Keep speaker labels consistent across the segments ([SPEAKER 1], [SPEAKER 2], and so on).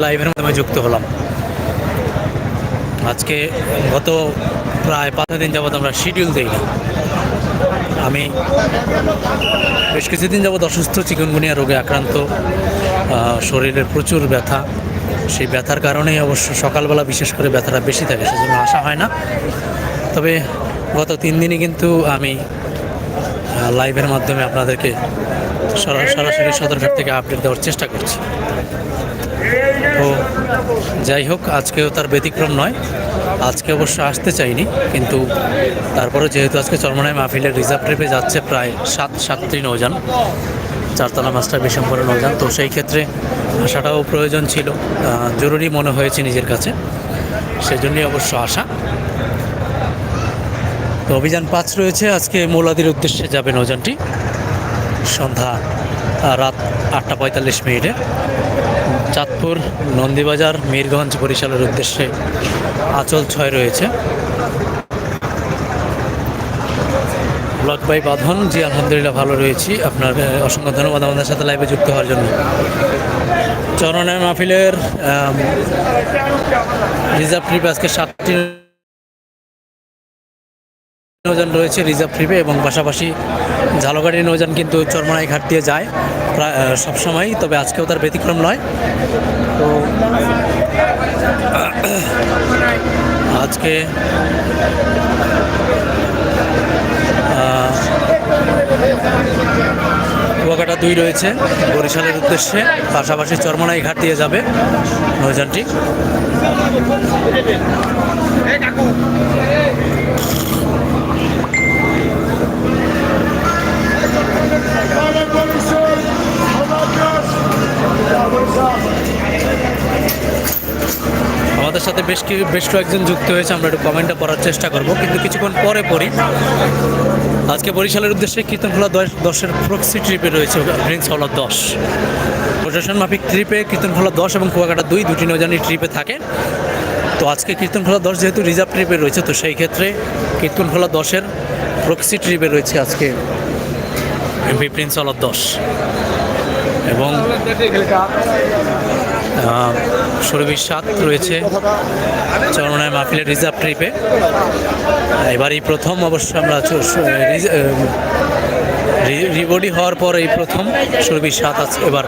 [SPEAKER 1] লাইভের মাধ্যমে যুক্ত হলাম। আজকে গত প্রায় পাঁচ দিন যাবৎ আমরা শিডিউল দিই না আমি বেশ কিছুদিন যাবৎ অসুস্থ, চিকনগুনিয়া রোগে আক্রান্ত শরীরের প্রচুর ব্যথা। সেই ব্যথার কারণেই অবশ্য সকালবেলা বিশেষ করে ব্যথাটা বেশি থাকে, সেজন্য আসা হয় না। তবে গত তিন দিনই কিন্তু আমি লাইভের মাধ্যমে আপনাদেরকে সরা- সরাসরি সদরঘাট থেকে আপডেট দেওয়ার চেষ্টা করছি। যাই হোক, আজকেও তার ব্যতিক্রম নয়। আজকে অবশ্য আসতে চাইনি, কিন্তু তারপরে যেহেতু আজকে চরমনায় মাহফিলের রিজার্ভ ট্রিপে যাচ্ছে প্রায় সাত, সাতটি নৌযান, চারতলা মাস্টার বিশম্বরের নৌযান, তো সেই ক্ষেত্রে আসাটাও প্রয়োজন ছিল। জরুরি মনে হয়েছে নিজের কাছে। সেজন্যই অবশ্য আসা। তো অভিযান পাঁচ রয়েছে, আজকে মৌলাদির উদ্দেশ্যে যাবে নৌযানটি। সন্ধ্যা রাত আটটা পঁয়তাল্লিশ মিনিটে। চাঁদপুর, নন্দীবাজার, মিরগঞ্জ বরিশালের উদ্দেশ্যে আচল ছয় রয়েছে। ব্লক বাই বাঁধন, জি, আলহামদুলিল্লাহ ভালো রয়েছি। আপনার অসংখ্য ধন্যবাদ আমাদের সাথে লাইভে যুক্ত হওয়ার জন্য। চরণের মাহফিলের রিজার্ভ ট্রিপ আজকে সাতটি নৌযান রয়েছে রিজার্ভ ট্রিপে এবং পাশাপাশি ঝালগাড়ি নৌযান কিন্তু চরমনাই ঘাট দিয়ে যায় প্রায় আহ, সবসময়ই তবে আজকেও তার ব্যতিক্রম নয়। তো আজকে কুয়াকাটা দুই রয়েছে বরিশালের উদ্দেশ্যে পাশাপাশি চরমনাই ঘাট দিয়ে যাবে নৌযানটি। আমাদের সাথে বেশ কি বেশ কয়েকজন যুক্ত হয়েছে, আমরা একটু কমেন্টটা পড়ার চেষ্টা করব। কিন্তু কিছুক্ষণ পরে পড়ি। আজকে বরিশালের উদ্দেশ্যে কীর্তনখোলা দশ দশের প্রক্সি ট্রিপে রয়েছে প্রিন্স হল দশ প্রশাসন মাফিক ট্রিপে কীর্তনখোলা দশ এবং কুয়াকাটা দুই দুটি নৌজানি ট্রিপে থাকে। তো আজকে কীর্তনখোলা দশ যেহেতু রিজার্ভ ট্রিপে রয়েছে, তো সেই ক্ষেত্রে কীর্তনখোলা দশের প্রক্সি ট্রিপে রয়েছে আজকে এমপি প্রিন্স হল দশ এবং সুরভির সাত রয়েছে চরমনায় মাহফিলের রিজার্ভ ট্রিপে। এবার এই প্রথম অবশ্য আমরা রিবডি হওয়ার পর এই প্রথম সুরভির সাত আছে এবার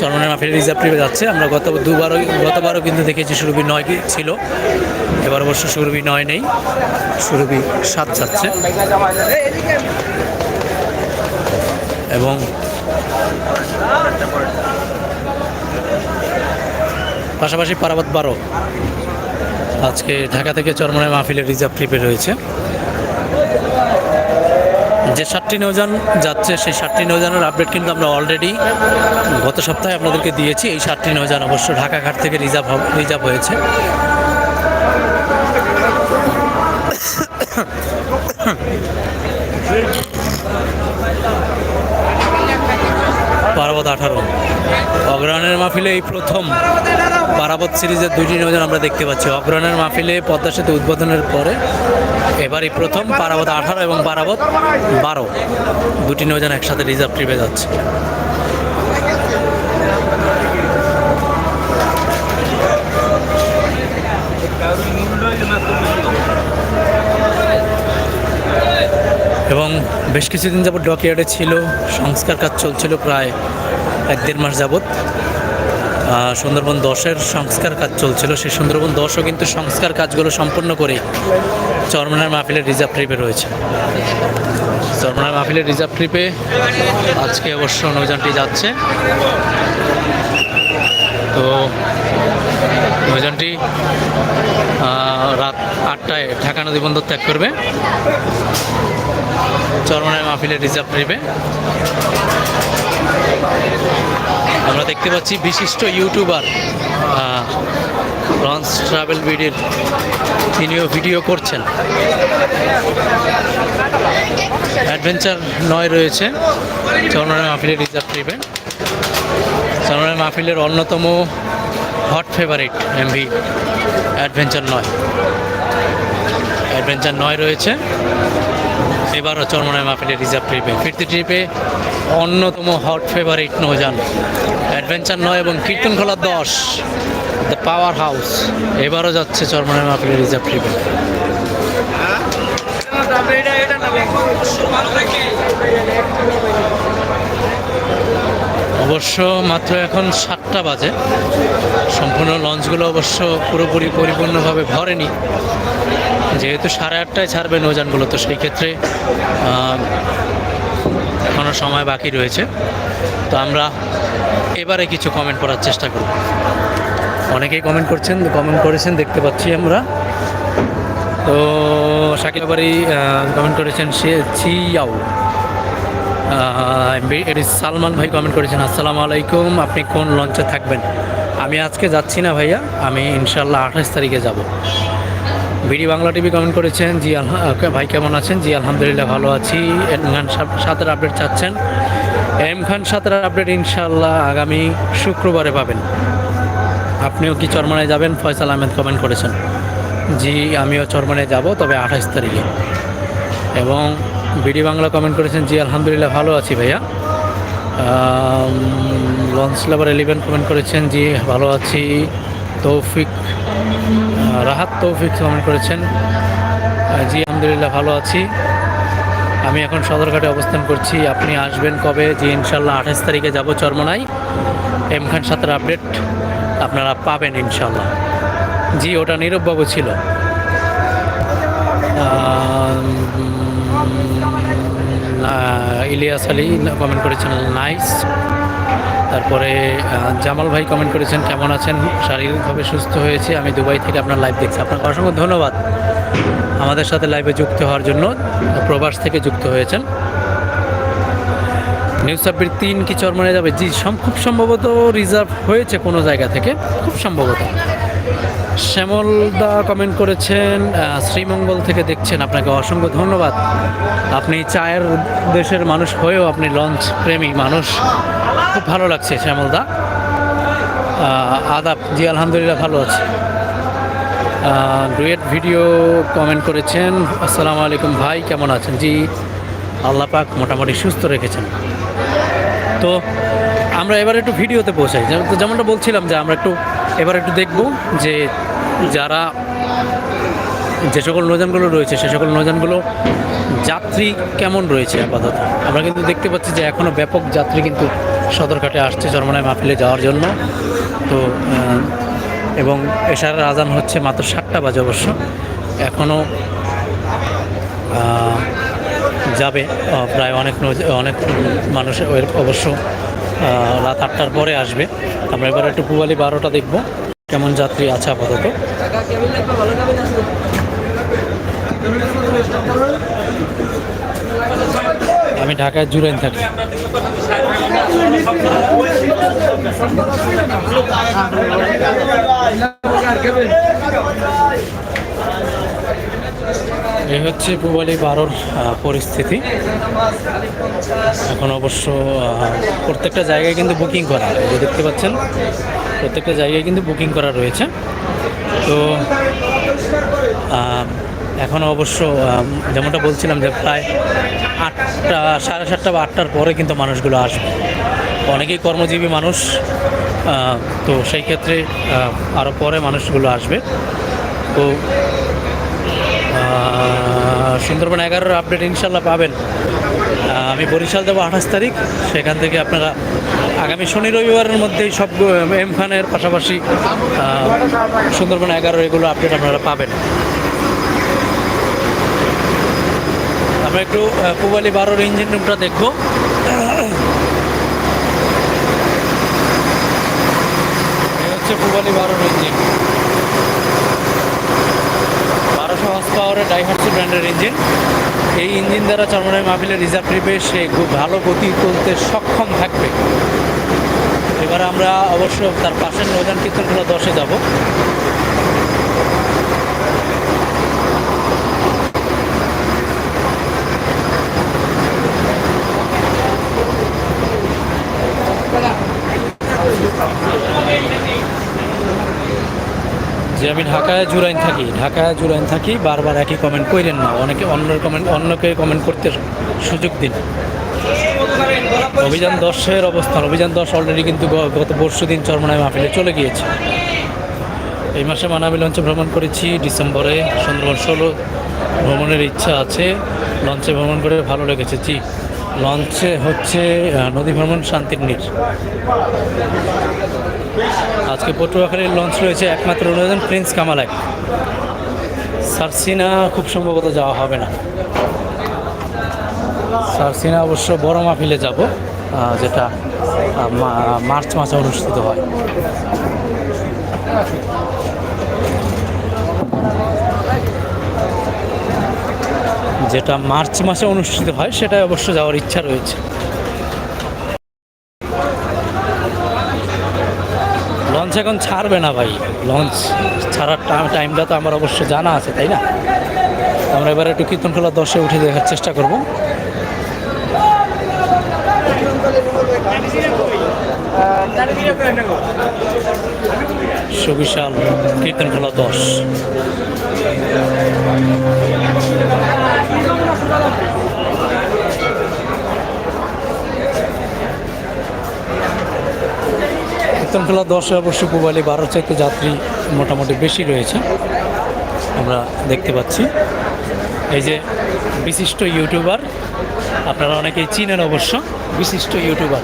[SPEAKER 1] চরমনায় মাহফিলের রিজার্ভ ট্রিপে যাচ্ছে। আমরা গত দুবারও, গতবারও কিন্তু দেখেছি সুরভি নয় ছিল। এবার অবশ্য সুরভি নয় নেই সুরভি সাত যাচ্ছে। এবং পাশাপাশি পারাবত বারো। আজকে ঢাকা থেকে চরমনায় মাহফিলের রিজার্ভ ট্রিপে রয়েছে। যে সাতটি নৌযান যাচ্ছে, সেই সাতটি নৌযানের আপডেট কিন্তু আমরা অলরেডি গত সপ্তাহে আপনাদেরকে দিয়েছি। এই সাতটি নৌযান অবশ্য ঢাকা ঘাট থেকে রিজার্ভ রিজার্ভ হয়েছে। পারাবত আঠারো। অগ্রহণের মাহফিলে এই প্রথম বারাবত সিরিজের দুটি নিয়োজন আমরা দেখতে পাচ্ছি। অগ্রহণের মাহফিলে পদ্মা সেতু উদ্বোধনের পরে এবার এই প্রথম বারাবত আঠারো এবং বারাবত বারো। দুটি নিয়োজন একসাথে রিজার্ভ ট্রিপে যাচ্ছে এবং বেশ কিছুদিন যাবৎ ডকইয়ার্ডে ছিল, সংস্কার কাজ চলছিল প্রায় এক দেড় মাস যাবৎ। সুন্দরবন দশের সংস্কার কাজ চলছিল, সেই সুন্দরবন দশও কিন্তু সংস্কার কাজগুলো সম্পন্ন করে চরমনার মাহফিলের রিজার্ভ ট্রিপে রয়েছে। চরমনার মাহফিলের রিজার্ভ ট্রিপে আজকে অবশ্য নৌযানটি যাচ্ছে। তো নৌযানটি রাত আটটায় ঢাকা নদী বন্দর ত্যাগ করবে। চরমনায় মাহফিলের রিজার্ভ ট্রিপে আমরা দেখতে পাচ্ছি বিশিষ্ট ইউটিউবার লঞ্চ ট্রাভেল বিডির, তিনিও ভিডিও করছেন। অ্যাডভেঞ্চার নয় রয়েছে, চরমনায় মাহফিলের রিজার্ভ ট্রিপে চরমনায় মাহফিলের অন্যতম হট ফেভারিট এমভি, অ্যাডভেঞ্চার নয়। অ্যাডভেঞ্চার নয় রয়েছে। এবারও চরমনায় মাহফিলে রিজার্ভ ট্রিপে। ফিরতি ট্রিপে অন্যতম হট ফেভারিট নৌজান অ্যাডভেঞ্চার নয় এবং কীর্তন খোলা দশ। দ্য পাওয়ার হাউস এবারও যাচ্ছে চরমনায় মাহফিলে রিজার্ভ ট্রিপে। অবশ্য মাত্র এখন সাতটা বাজে। সম্পূর্ণ লঞ্চগুলো অবশ্য পুরোপুরি পরিপূর্ণভাবে ভরেনি। যেহেতু সাড়ে আটটায় ছাড়বে নৌযানগুলো তো সেই ক্ষেত্রে আহ, এখনও সময় বাকি রয়েছে। তো আমরা এবারে কিছু কমেন্ট করার চেষ্টা করব। অনেকেই কমেন্ট করছেন কমেন্ট করেছেন দেখতে পাচ্ছি আমরা। তো আবারই কমেন্ট করেছেন সে চিয়াও এটি সালমান ভাই কমেন্ট করেছেন, আসসালামু আলাইকুম, আপনি কোন লঞ্চে থাকবেন? আমি আজকে যাচ্ছি না ভাইয়া, আমি ইনশাল্লাহ আঠাশ তারিখে যাব। বিডি বাংলা টিভি কমেন্ট করেছেন, জি, আলহা- ভাই কেমন আছেন? জি, আলহামদুলিল্লাহ, ভালো আছি। এম খান সাত- সাতের আপডেট চাচ্ছেন। এম খান সাতের আপডেট ইনশাল্লাহ আগামী শুক্রবারে পাবেন। আপনিও কি চরমানায় যাবেন? ফয়সাল আহমেদ কমেন্ট করেছেন। জি, আমিও চরমানায় যাব, তবে আঠাশ তারিখে। এবং বিডি বাংলা কমেন্ট করেছেন, জি, আলহামদুলিল্লাহ ভালো আছি ভাইয়া। লঞ্চ লেবার ইলেভেন কমেন্ট করেছেন, জি, ভালো আছি। তৌফিক রাহাত তৌফিক কমেন্ট করেছেন জি, আলহামদুলিল্লাহ ভালো আছি। আমি এখন সদরঘাটে অবস্থান করছি। আপনি আসবেন কবে? জি ইনশাল্লাহ আঠাশ তারিখে যাব চরমনাই। এম খান সাতের আপডেট আপনারা পাবেন ইনশাল্লাহ জি, ওটা নীরববাবু ছিল। ইলিয়াস আলী কমেন্ট করেছেন নাইস। তারপরে জামাল ভাই কমেন্ট করেছেন, কেমন আছেন? শারীরিকভাবে সুস্থ হয়েছে। আমি দুবাই থেকে আপনার লাইভ দেখছি। আপনাকে অসংখ্য ধন্যবাদ আমাদের সাথে লাইভে যুক্ত হওয়ার জন্য। প্রবাস থেকে যুক্ত হয়েছেন। নিউজ সাব্বির তিন কি চরমনে যাবে? জি খুব সম্ভবত রিজার্ভ হয়েছে কোনো জায়গা থেকে। খুব সম্ভবত। শ্যামল দা কমেন্ট করেছেন শ্রীমঙ্গল থেকে দেখছেন আপনাকে অসংখ্য ধন্যবাদ। আপনি চায়ের দেশের মানুষ হয়েও আপনি লঞ্চ প্রেমী মানুষ। খুব ভালো লাগছে শ্যামল দা। আদাব, জি, আলহামদুলিল্লাহ ভালো আছে। ডুয়েট ভিডিও কমেন্ট করেছেন, আসসালামু আলাইকুম ভাই, কেমন আছেন? জি, আল্লাহ পাক মোটামুটি সুস্থ রেখেছেন। তো আমরা এবার একটু ভিডিওতে পৌঁছাই। যেমনটা বলছিলাম যে আমরা একটু এবার একটু দেখব যে যারা যে সকল নৌযানগুলো রয়েছে, সে সকল নৌযানগুলো যাত্রী কেমন রয়েছে আপাতত? আমরা কিন্তু দেখতে পাচ্ছি যে এখনও ব্যাপক যাত্রী কিন্তু সদরঘাটে আসছে চরমনায় মাহফিলে যাওয়ার জন্য। তো এবং এশার আজান হচ্ছে মাত্র সাতটা বাজে অবশ্য। এখনও যাবে প্রায় অনেক অনেক মানুষ অবশ্য রাত আটটার পরে আসবে। আমরা এবার একটু পুয়ালি বারোটা দেখব কেমন যাত্রী আছে আপাতত। আমি ঢাকায় জুড়েন থাকি। এই হচ্ছে পুবালি বারোর পরিস্থিতি। এখন অবশ্য প্রত্যেকটা জায়গায় কিন্তু বুকিং করা এই যে দেখতে পাচ্ছেন প্রত্যেকটা জায়গায় কিন্তু বুকিং করা রয়েছে। তো আহ, এখনও অবশ্য যেমনটা বলছিলাম যে প্রায় আটটা সাড়ে সাতটা বা আটটার পরে কিন্তু মানুষগুলো আসবে। অনেকেই কর্মজীবী মানুষ তো সেই ক্ষেত্রে আরও পরে মানুষগুলো আসবে। তো সুন্দরবন এগারোর আপডেট ইনশাল্লাহ পাবেন। আমি বরিশাল যাব আঠাশ তারিখ। সেখান থেকে আপনারা আগামী শনি রবিবারের মধ্যেই সব এম খানের পাশাপাশি সুন্দরবন এগারো এগুলো আপডেট আপনারা পাবেন। আমরা একটু পুবালি বারোর ইঞ্জিন রুমটা দেখব। হচ্ছে পুবালি বারোর ইঞ্জিন হর্স পাওয়ারের ডাইভার্সি ব্র্যান্ডের ইঞ্জিন এই ইঞ্জিন দ্বারা চরমনাই মাহফিলের রিজার্ভ ট্রিপে সে খুব ভালো গতি তুলতে সক্ষম থাকবে। এবার আমরা অবশ্য তার পাশের নৌযান কীর্তনগুলো দশে যাব। যে আমি ঢাকায় জুরাইন থাকি, ঢাকায় জুরাইন থাকি, বারবার একই কমেন্ট করেন না। অনেকে অন্য কমেন্ট অন্যকে কমেন্ট করতে সুযোগ দিন। অভিযান দশের অবস্থান। অভিযান দশ অলরেডি কিন্তু গত পরশু দিন চরমনায় মাহফিলে চলে গিয়েছে। এই মাসে মানাবি লঞ্চে ভ্রমণ করেছি। ডিসেম্বরে সুন্দরবন ষোলো ভ্রমণের ইচ্ছা আছে। লঞ্চে ভ্রমণ করে ভালো লেগেছে। জি, লঞ্চে হচ্ছে নদী ভ্রমণ শান্তির নীর। আজকে পটুয়াখালীর লঞ্চ রয়েছে একমাত্র রয়েছেন প্রিন্স কামাল এক সারসিনা খুব সম্ভবত যাওয়া হবে না। সারসিনা অবশ্য বড় মাহফিলে যাব যেটা মার্চ মাসে অনুষ্ঠিত হয়। যেটা মার্চ মাসে অনুষ্ঠিত হয়, সেটাই অবশ্য যাওয়ার ইচ্ছা রয়েছে। লঞ্চ এখন ছাড়বে না ভাই। লঞ্চ ছাড়ার টাইমটা তো আমার অবশ্য জানা আছে, তাই না? আমরা এবার একটু কীর্তনখোলা দশে উঠে দেখার চেষ্টা করব। সুবিশাল কীর্তনখোলা দশ। কীর্তনখোলা দশে অবশ্য পুবালি বারো চাইতে যাত্রী মোটামুটি বেশি রয়েছে। আমরা দেখতে পাচ্ছি। এই যে বিশিষ্ট ইউটিউবার, আপনারা অনেকেই চিনেন অবশ্য, বিশিষ্ট ইউটিউবার।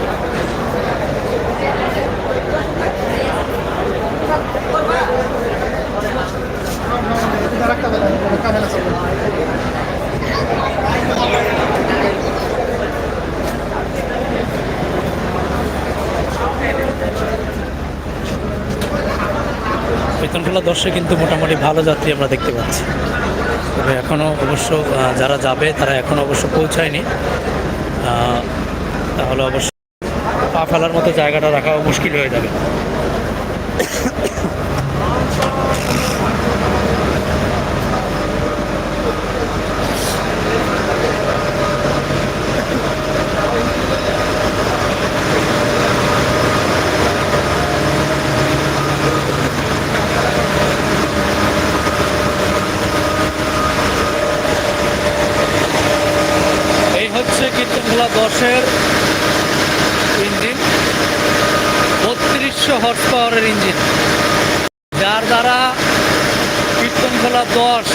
[SPEAKER 1] বেতনখোলা দর্শক কিন্তু মোটামুটি ভালো যাত্রী আমরা দেখতে পাচ্ছি। তবে এখনও অবশ্য যারা যাবে তারা এখনও অবশ্য পৌঁছায়নি। তাহলে অবশ্য পা ফেলার মতো জায়গাটা রাখা মুশকিল হয়ে যাবে এই হচ্ছে কীর্তনখোলা দশের ইঞ্জিন বত্রিশশো হর্স পাওয়ারের ইঞ্জিন। যার দ্বারা কীর্তনখোলা দশ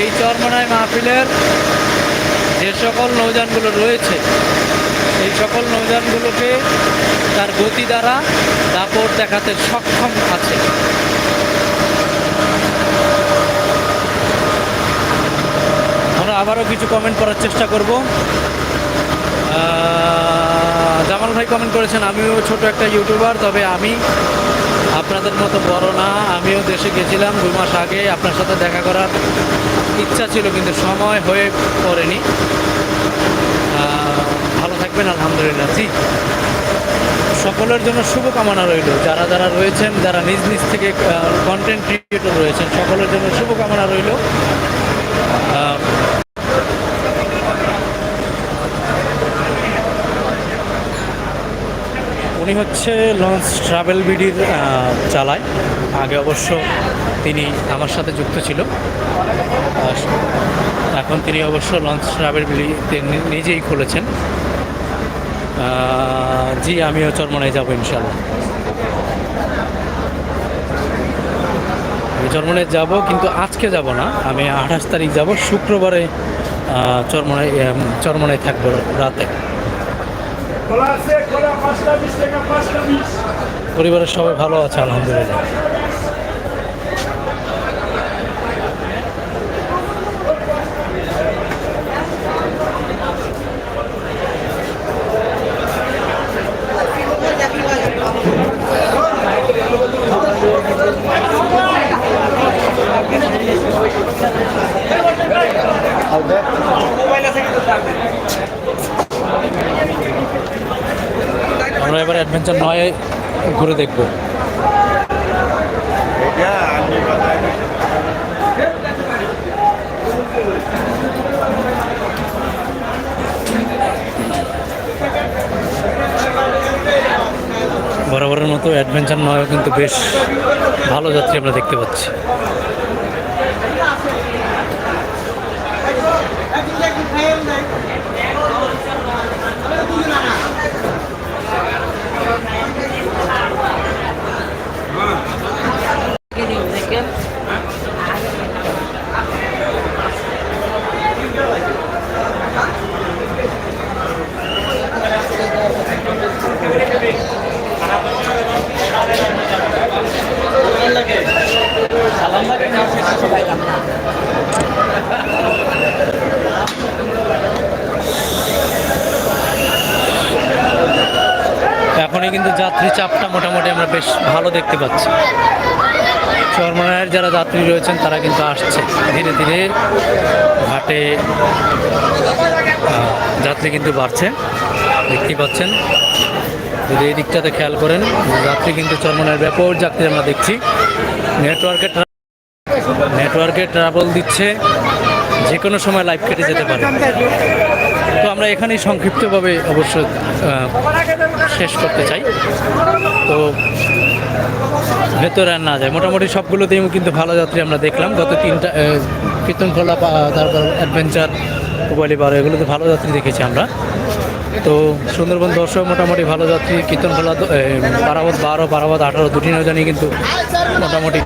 [SPEAKER 1] এই চরমনায় মাহফিলের যে সকল নৌযানগুলো রয়েছে, সেই সকল নৌযানগুলোকে তার গতি দ্বারা দাপট দেখাতে সক্ষম আছে। আমরা আবারও কিছু কমেন্ট করার চেষ্টা করব। জামাল ভাই কমেন্ট করেছেন, আমিও ছোট একটা ইউটিউবার তবে আমি আপনাদের মতো বড় না। আমিও দেশে গেছিলাম দুই মাস আগে, আপনার সাথে দেখা করার ইচ্ছা ছিল, কিন্তু সময় হয়ে পড়েনি। ভালো থাকবেন, আলহামদুলিল্লাহ। জি। সকলের জন্য শুভকামনা রইল। যারা যারা রয়েছেন, যারা নিজ নিজ থেকে কন্টেন্ট ক্রিয়েটর রয়েছেন, সকলের জন্য শুভকামনা রইল। উনি হচ্ছে লঞ্চ ট্রাভেল বিডির চালায়। আগে অবশ্য তিনি আমার সাথে যুক্ত ছিল। এখন তিনি অবশ্য লঞ্চ ট্রাভেল বিডি নিজেই খুলেছেন। জি, আমিও চরমনায় যাব ইনশাল্লাহ আমি চরমনায় যাব, কিন্তু আজকে যাব না। আমি আঠাশ তারিখ যাব। শুক্রবারে চরমনায় চরমনায় থাকব রাতে
[SPEAKER 2] খোলা আছে খোলা পাঁচটা বিশ টাকা পাঁচটা বিশ
[SPEAKER 1] পরিবারের সবাই ভালো আছে আলহামদুলিল্লাহ। আমরা এবার অ্যাডভেঞ্চার নয় ঘুরে দেখব। বরাবরের মতো অ্যাডভেঞ্চার নয়, কিন্তু বেশ ভালো যাত্রী আমরা দেখতে পাচ্ছি। যাত্রী চাপটা মোটামুটি আমরা বেশ ভালো দেখতে পাচ্ছি। চরমনায়ের যারা যাত্রী রয়েছেন, তারা কিন্তু আসছে। ধীরে ধীরে ঘাটে যাত্রী কিন্তু বাড়ছে। দেখতেই পাচ্ছেন। যদি এই দিকটাতে খেয়াল করেন, যাত্রী কিন্তু চরমনায়ের ব্যাপক যাত্রী আমরা দেখছি। নেটওয়ার্কে নেটওয়ার্কে ট্রাভেল দিচ্ছে। যে কোনো সময় লাইভ কেটে যেতে পারে। তো আমরা এখানেই সংক্ষিপ্তভাবে অবশ্য শেষ করতে চাই। তো ভেতরে আর না যায়। মোটামুটি সবগুলোতেই কিন্তু ভালো যাত্রী আমরা দেখলাম। গত তিনটা কীর্তনখোলা তারপর অ্যাডভেঞ্চার কোবালি বারো এগুলোতে ভালো যাত্রী দেখেছি আমরা। তো সুন্দরবন দর্শক মোটামুটি ভালো যাত্রী কীর্তনখোলা দ- এ, পারাবত বারো পারাবত আঠারো দুটি নৌজানি কিন্তু মোটামুটি